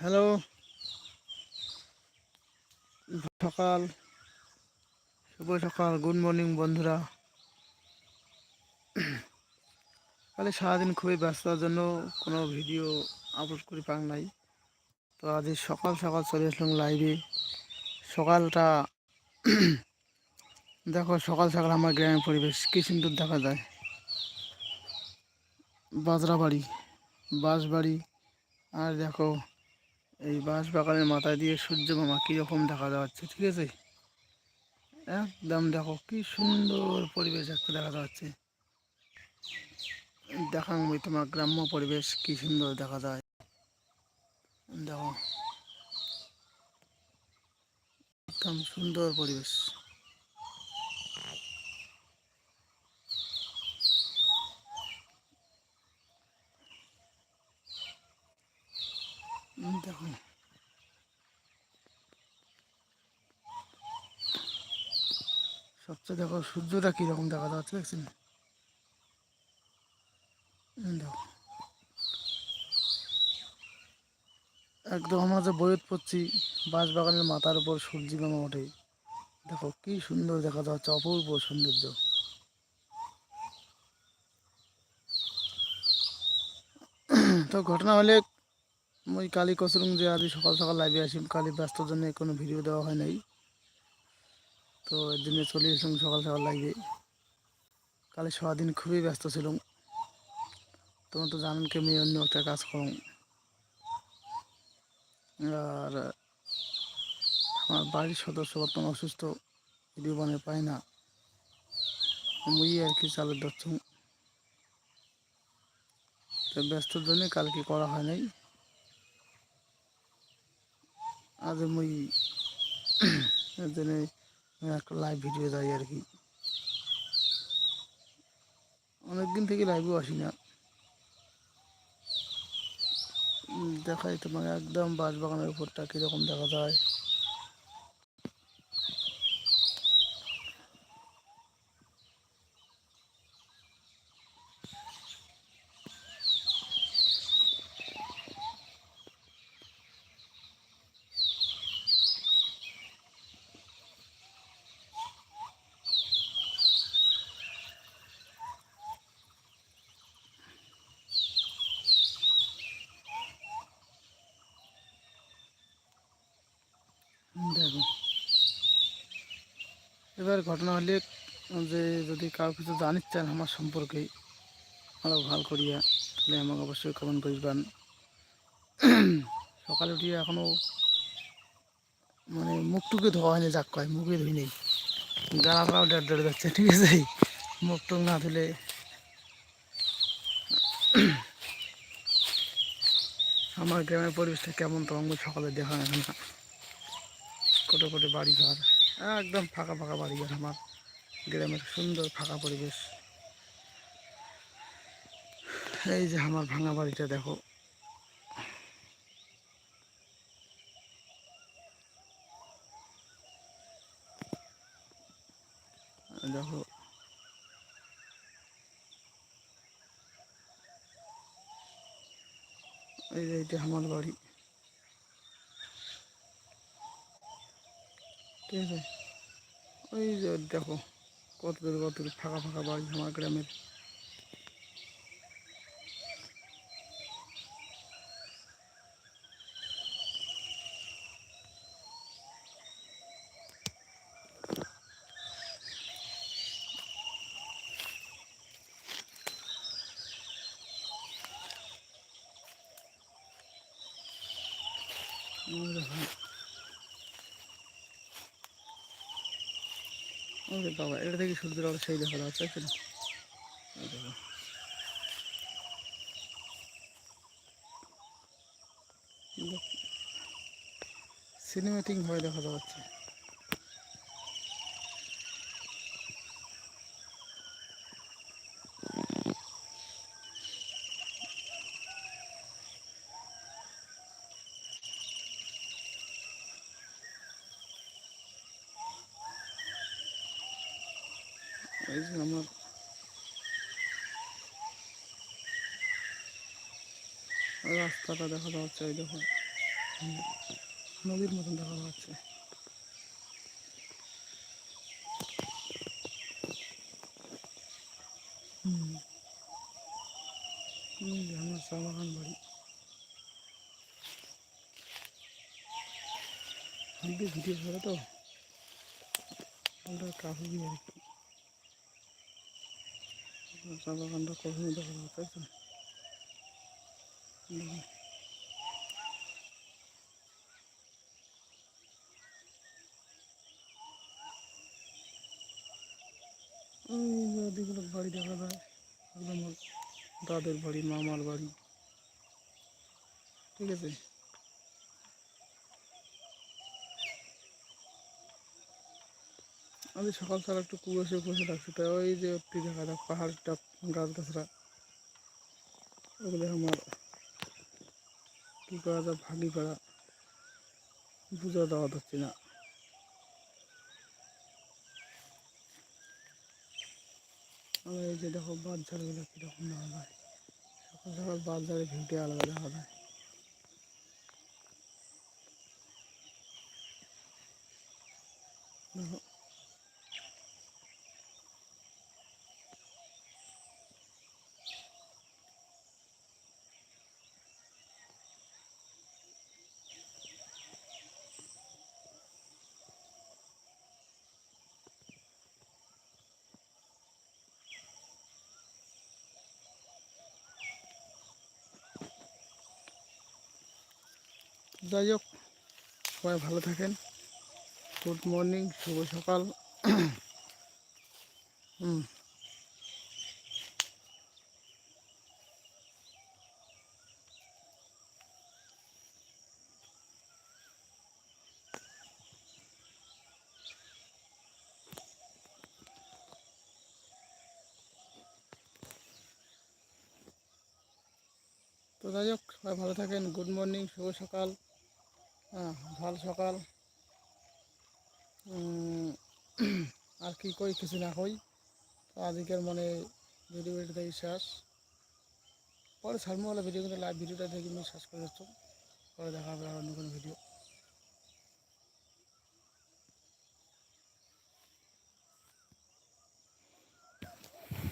Hello. সকাল। শুভ সকাল, good morning বন্ধুরা। কালে সারাদিন খুবই ব্যস্ততার জন্য কোনো ভিডিও আপলোড করে পাক নাই। তো আজ সকাল সকাল চলে আসলাম লাইভে সকালটা দেখো, সকাল সকাল আমার গ্রামের পরিবেশ কী সুন্দর দেখা যায়। বাজরা বাড়ি বাঁশ বাড়ি আর দেখো এই বাঁশ বাগানের মাথা দিয়ে সূর্য মামা কীরকম দেখা যাচ্ছে, ঠিক আছে? একদম দেখো কি সুন্দর পরিবেশ একটা দেখা যাচ্ছে। দেখাং ওই তোমার গ্রাম্য পরিবেশ কি সুন্দর দেখা যায়। দেখো, একদম সুন্দর পরিবেশ। দেখো সবচেয়ে দেখো, সূর্যটা কীরকম দেখা যাচ্ছে, দেখছেন? দেখো একদম আমরা যে বইত পড়ছি, বাঁশবাগানের মাথার উপর সূর্যি মামা ওঠে দেখো, কি সুন্দর দেখা যাচ্ছে, অপূর্ব সৌন্দর্য। তো ঘটনা হলে মই কালি কসরুম যে আজ সকাল সকাল লাইভে আসি কালি ব্যস্তর জন্য কোনো ভিডিও দেওয়া হয় নাই। তো এর জন্য চলে এসলাম সকাল সকাল লাইভে কালি সারাদিন খুবই ব্যস্ত ছিলাম তোমার তো জানেন কি, আমি অন্য একটা কাজ করুন আর, আমার বাড়ির সদস্য বর্তমান অসুস্থ ভিডিও বানিয়ে পাই না। আমি আর কি চালু ধরছ তো ব্যস্তর জন্য কালকে করা হয় নাই। আজ মুই জন্য একটা লাইভ ভিডিও যাই আর কি অনেকদিন থেকে লাইভও আসি না দেখাই তোমাকে একদম বাঁশবাগানের উপরটা কীরকম দেখা যায় দেখো এবার ঘটনা হলে যে যদি কাউ কিছু জানিস চান আমার সম্পর্কে আরও ভালো করিয়া তাহলে আমাকে অবশ্যই কমেন্ট করবেন। সকালে উঠিয়ে এখনও মানে মুখটুকে ধোয়া হয়নি, যাক কয়, মুখে ধুই নেই। গালা ফালাও ডেট ডেট যাচ্ছে, ঠিক আছে? মুখ টুক না ধুলে আমার গ্রামের পরিবেশটা কেমন তোমাকে সকালে দেখা এখন না। কোটো কোটো বাড়ি ঘর একদম ফাঁকা ফাঁকা বাড়ি আমার গ্রামের সুন্দর ফাঁকা পরিবেশ। এই যে আমার ভাঙা বাড়িটা দেখো। দেখো। এই যে এটা আমার বাড়ি। ঠিক আছে ওই দেখো কত দূর কত ফাঁকা ফাঁকা বাড়ি আমার গ্রামের ওই দেখো ওরে বাবা, এটা থেকে সূর্যের আলো সেই দেখা যাচ্ছে তাই না দেখো। সিনেমেটিক ভাবে দেখা যাচ্ছে। এই যে আমার রাস্তাটা দেখা যাচ্ছে, এই দেখো। নদীর মতন দেখা যাচ্ছে। আমার চা বাগান বাড়ি ভিডিও করে তো? হালকা কাফি দিয়ে চা বাগানটা কখনো দেখা যাবে তাই তো। ওদিকগুলো বাড়ি দেখা যায় একদম দাদের বাড়ি মামার বাড়ি ঠিক আছে আমি সকাল সকাল একটু কুয়াশে কুয়াশে লাগছে তাই ওই যে একটু দেখা যাক, পাহাড়টা গাছ গাছরা, ওগুলো আমার কী করা যায়, ভাগি করা, বুঝা দেওয়া যাচ্ছে না। আর এই যে দেখো বাদ ঝাড়গুলো কীরকম না যায়, সকাল সকাল ঝাড়ে ভিউটি আলাদা দেখা যায়। দেখো যাই হোক সবাই ভালো থাকেন। গুড মর্নিং, শুভ সকাল। হুম তো যাই হোক সবাই ভালো থাকেন। গুড মর্নিং, শুভ সকাল। ভালো সকাল। আর কি কই, কিছু না কই। তো আজকের মনে ভিডিও ভিডিও দেখি শেষ। পরে হলে ভিডিও কিন্তু লাইভ ভিডিওটা দেখি আমি শেষ করে যাচ্ছ পরে দেখা হবে আর অন্য কোনো ভিডিও